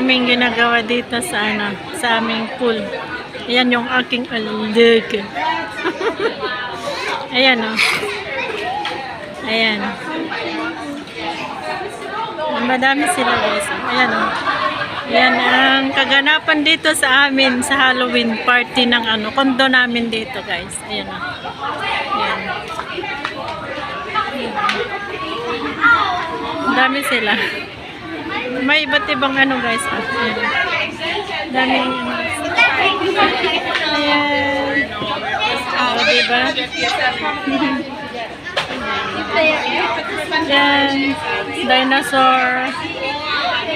aming ginagawa dito sa ano, sa aming pool. Ayan yung aking alig. Ayan oh. Ayan. Madami sila guys. Ayan oh. Ayan ang kaganapan dito sa amin sa Halloween party ng ano, kondo namin dito guys. Ayan oh. Ayan. Ang dami sila. May iba't ibang ano guys. Ayan. Daming ano. Ayan. Oh, diba? Ayan. Dinosaur.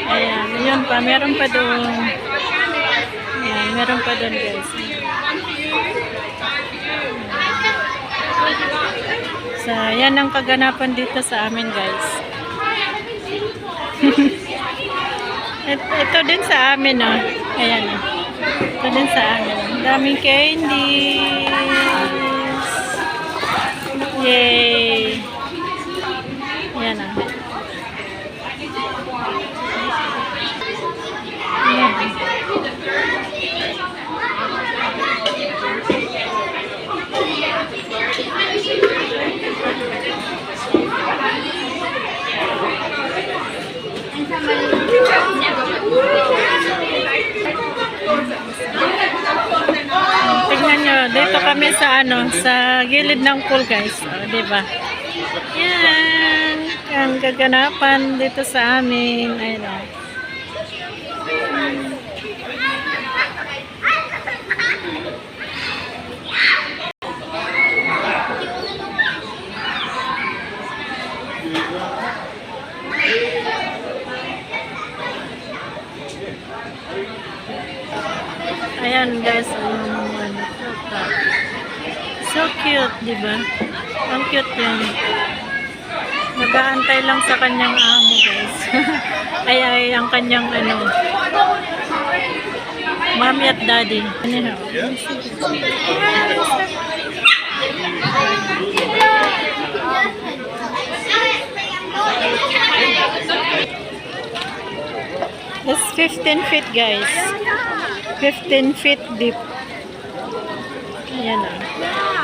Ayan. Yun pa. Meron pa doon. Ayan. Meron pa doon guys. So, yan ang kaganapan dito sa amin guys. ito, ito din sa amin oh. Ayan oh. Ito din sa amin. Daming candies. Yay! Ayan oh. Ayan. Tignan nyo, dito kami sa ano, sa gilid ng pool guys. O, di ba? Yan. Ang gaganapan dito sa amin. Ayun o. Ayan guys, puta. So cute, di ba? Ang cute yan. Nag-aantay lang sa kanyang amo guys. ay ay ang kanyang ano. Mommy at daddy. Ano That's 15 feet guys. 15 feet deep. Ayan ah.